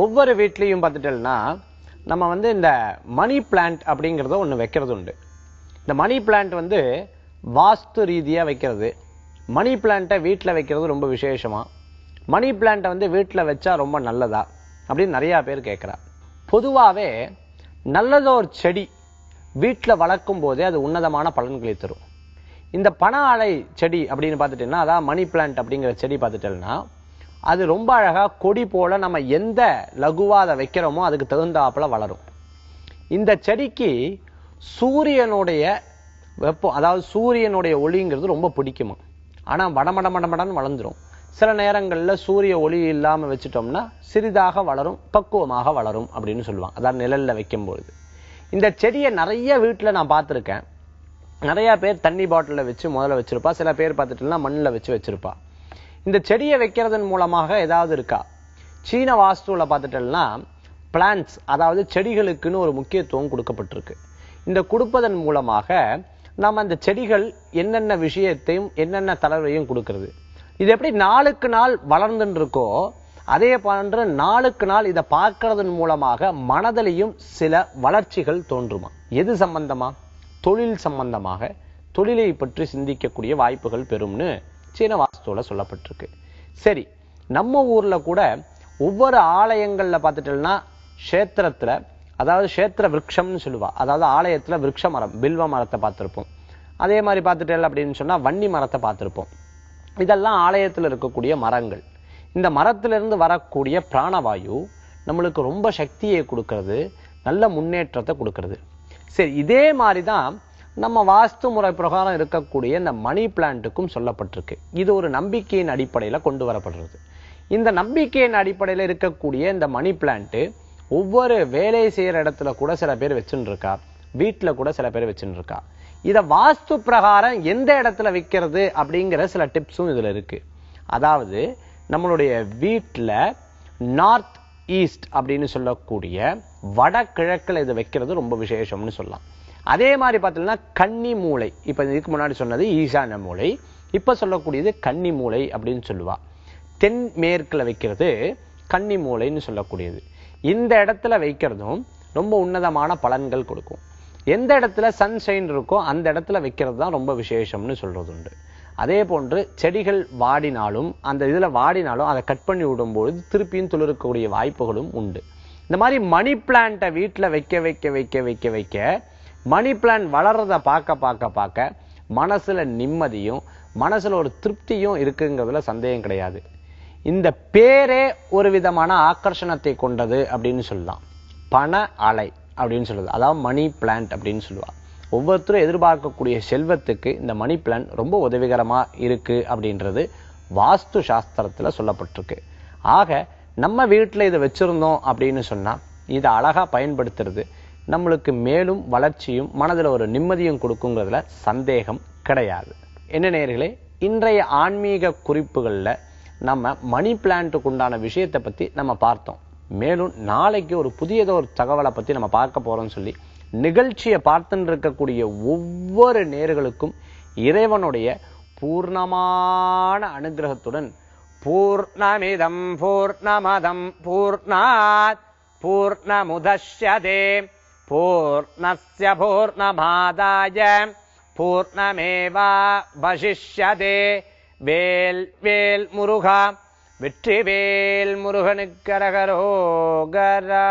ஒவ்வொரு வீட்லேயும் பார்த்துட்டோம்னா நம்ம வந்து இந்த மணி பிளான்ட் அப்படிங்கிறத ஒன்று வைக்கிறது உண்டு. இந்த மணி பிளான்ட் வந்து வாஸ்து ரீதியாக வைக்கிறது. மணி பிளான்ட்டை வீட்டில் வைக்கிறது ரொம்ப விசேஷமா. மணி பிளான்ட்டை வந்து வீட்டில் வச்சா ரொம்ப நல்லதா? அப்படின்னு நிறையா பேர் கேட்குறா பொதுவாகவே நல்லதோ ஒரு செடி வீட்டில் வளர்க்கும் போதே அது உன்னதமான பலன்களை தரும். இந்த பண ஆலை செடி அப்படின்னு பார்த்துட்டீங்கன்னா அதான் மணி பிளான்ட் அப்படிங்கிற செடி பார்த்துட்டோம்னா அது ரொம்ப அழகாக கொடி போல நம்ம எந்த லகுவாக அதை வைக்கிறோமோ அதுக்கு தகுந்தாப்புல வளரும். இந்த செடிக்கு சூரியனுடைய வெப்பம் அதாவது சூரியனுடைய ஒளிங்கிறது ரொம்ப பிடிக்குமா? ஆனால் வடமட மடமடன்னு வளர்ந்துரும். சில நேரங்களில் சூரிய ஒளி இல்லாமல் வச்சுட்டோம்னா சிறிதாக வளரும் பக்குவமாக வளரும் அப்படின்னு சொல்லுவாங்க. அதாவது நிழலில் வைக்கும்பொழுது. இந்த செடியை நிறைய வீட்டில் நான் பார்த்துருக்கேன். நிறையா பேர் தண்ணி பாட்டிலில் வச்சு முதல்ல வச்சுருப்பா. சில பேர் பார்த்துட்டுனா மண்ணில் வச்சு வச்சுருப்பா. இந்த செடியை வைக்கிறதன் மூலமாக ஏதாவது இருக்கா? சீன வாஸ்துவில் பார்த்துட்டோம்னா பிளான்ட்ஸ் அதாவது செடிகளுக்குன்னு ஒரு முக்கியத்துவம் கொடுக்கப்பட்டிருக்கு. இந்த கொடுப்பதன் மூலமாக நம்ம அந்த செடிகள் என்னென்ன விஷயத்தையும் என்னென்ன தளர்வையும் கொடுக்கறது. இது எப்படி நாளுக்கு நாள் வளர்ந்துன்னு இருக்கோ அதே போன்று நாளுக்கு நாள் இதை பார்க்கறதன் மூலமாக மனதிலையும் சில வளர்ச்சிகள் தோன்றுமா? எது சம்பந்தமா? தொழில் சம்பந்தமாக. தொழிலை பற்றி சிந்திக்கக்கூடிய வாய்ப்புகள் பெறும்னு சீன வாஸ்துல சொல்லப்பட்டிருக்கு. சரி நம்ம ஊர்ல கூட ஒவ்வொரு ஆலயங்கள்ல பார்த்துட்டோம்னா க்ஷேத்திரத்துல அதாவது க்ஷேத்திர விரக்ஷம்னு சொல்லுவா. அதாவது ஆலயத்துல விரக்ஷ மரம் பில்வ மரத்தை பார்த்திருப்போம். அதே மாதிரி பார்த்துட்டேன் அப்படின்னு சொன்னா வன்னி மரத்தை பார்த்திருப்போம். இதெல்லாம் ஆலயத்துல இருக்கக்கூடிய மரங்கள். இந்த மரத்திலிருந்து வரக்கூடிய பிராணவாயு நம்மளுக்கு ரொம்ப சக்தியை கொடுக்கறது நல்ல முன்னேற்றத்தை கொடுக்கறது. சரி இதே மாதிரி தான் நம்ம வாஸ்து முறை பிரகாரம் இருக்கக்கூடிய இந்த மணி பிளான்ட்டுக்கும் சொல்லப்பட்டிருக்கு. இது ஒரு நம்பிக்கையின் அடிப்படையில் கொண்டு வரப்படுறது. இந்த நம்பிக்கையின் அடிப்படையில் இருக்கக்கூடிய இந்த மணி பிளான்ட்டு ஒவ்வொரு வேலை செய்கிற இடத்துல கூட சில பேர் வச்சுன்னு இருக்கா கூட சில பேர் வச்சுன்னு இருக்கா வாஸ்து பிரகாரம் எந்த இடத்துல வைக்கிறது அப்படிங்கிற சில டிப்ஸும் இதில் இருக்குது அதாவது நம்மளுடைய வீட்டில் நார்த் ஈஸ்ட் அப்படின்னு சொல்லக்கூடிய வடகிழக்கில் இது வைக்கிறது ரொம்ப விசேஷம்னு சொல்லலாம். அதே மாதிரி பார்த்தீங்கன்னா கன்னி மூலை இப்போ இதுக்கு முன்னாடி சொன்னது ஈசான மூலை இப்போ சொல்லக்கூடியது கன்னி மூலை அப்படின்னு சொல்லுவா. தென் மேற்கில் வைக்கிறது கன்னி மூலைன்னு சொல்லக்கூடியது. இந்த இடத்துல வைக்கிறதும் ரொம்ப உன்னதமான பலன்கள் கொடுக்கும். எந்த இடத்துல சன்ஷைன் இருக்கோ அந்த இடத்துல வைக்கிறது தான் ரொம்ப விசேஷம்னு சொல்கிறது உண்டு அதே போன்று செடிகள் வாடினாலும் அந்த இதில் வாடினாலும் அதை கட் பண்ணி விடும்பொழுது திருப்பியும் துளிர்க்கக்கூடிய வாய்ப்புகளும் உண்டு. இந்த மாதிரி மணி பிளான்ட்டை வீட்டில் வைக்க வைக்க வைக்க வைக்க வைக்க மணி பிளான் வளர்றதை பார்க்க பார்க்க பார்க்க மனசில் நிம்மதியும் மனசில் ஒரு திருப்தியும் இருக்குங்கிறதுல சந்தேகம் கிடையாது. இந்த பேரே ஒரு விதமான ஆக்கர்ஷணத்தை கொண்டது அப்படின்னு சொல்லலாம். பண அலை அப்படின்னு சொல்லுது அதாவது மணி பிளான்ட் அப்படின்னு சொல்லுவாள் ஒவ்வொருத்தரும் எதிர்பார்க்கக்கூடிய செல்வத்துக்கு இந்த மணி பிளான் ரொம்ப உதவிகரமாக இருக்குது அப்படின்றது வாஸ்து சாஸ்திரத்தில் சொல்லப்பட்டிருக்கு. ஆக நம்ம வீட்டில் இதை வச்சுருந்தோம் அப்படின்னு சொன்னால் இதை அழகாக பயன்படுத்துறது நம்மளுக்கு மேலும் வளர்ச்சியும் மனதில் ஒரு நிம்மதியும் கொடுக்குங்கிறதுல சந்தேகம் கிடையாது. என்ன நேர்களே இன்றைய ஆன்மீக குறிப்புகளில் நம்ம மணி பிளான்ட்டுக்கு உண்டான விஷயத்தை பற்றி நம்ம பார்த்தோம். மேலும் நாளைக்கு ஒரு புதியதோ ஒரு தகவலை பற்றி நம்ம பார்க்க போகிறோம்னு சொல்லி நிகழ்ச்சியை பார்த்துட்டு இருக்கக்கூடிய ஒவ்வொரு நேர்களுக்கும் இறைவனுடைய பூர்ணமான அனுகிரகத்துடன் பூர்ணமிதம் பூர்ணமதம் பூர்ணாத் பூர்ணமுதே பூர்ணஸ்ய பூர்ணமாதாய பூர்ணமேவா வசிஷ்யதே வேல் வேல் முருகா வெற்றி வேல் முருகனுக்கரகரோகரா